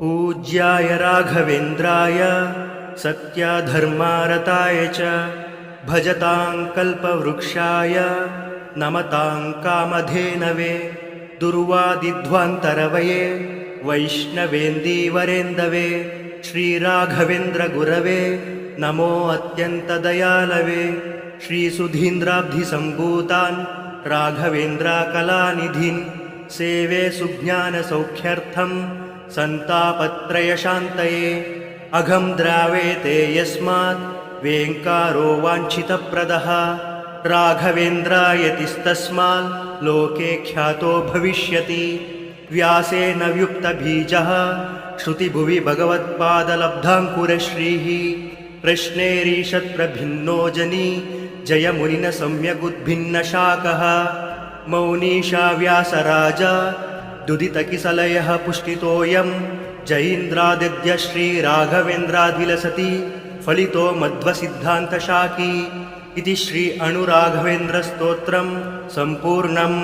पूज्याय राघवेन्द्राय सत्याधर्मारताय च भजतां कल्पवृक्षाय नमतां कामधेनवे दुर्वादिध्वान्तरवये वैष्णवेन्दीवरेन्दवे श्रीराघवेन्द्रगुरवे नमो अत्यन्तदयालवे श्रीसुधीन्द्राब्धिसम्भूतान् राघवेन्द्राकलानिधिन् सेवे सुज्ञानसौख्यर्थं सन्तापत्रयशान्तये। अघं द्रावेते यस्मात् वेङ्कारो वाञ्छितप्रदः। राघवेन्द्रायतिस्तस्मात् लोके ख्यातो भविष्यति। व्यासेन व्युक्तबीजः। श्रुतिभुवि भगवत्पादलब्धाङ्कुरश्रीः। प्रश्नेरीषत्प्रभिन्नो जनी। जयमुनिन सम्यगुद्भिन्नशाकः मौनीशा व्यासराजा दुदितकिसलयः पुष्टितोऽयं जयीन्द्रादिद्य श्रीराघवेन्द्राद्विलसति फलितो मध्वसिद्धान्तशाकी इति श्री अणुराघवेन्द्रस्तोत्रं सम्पूर्णम्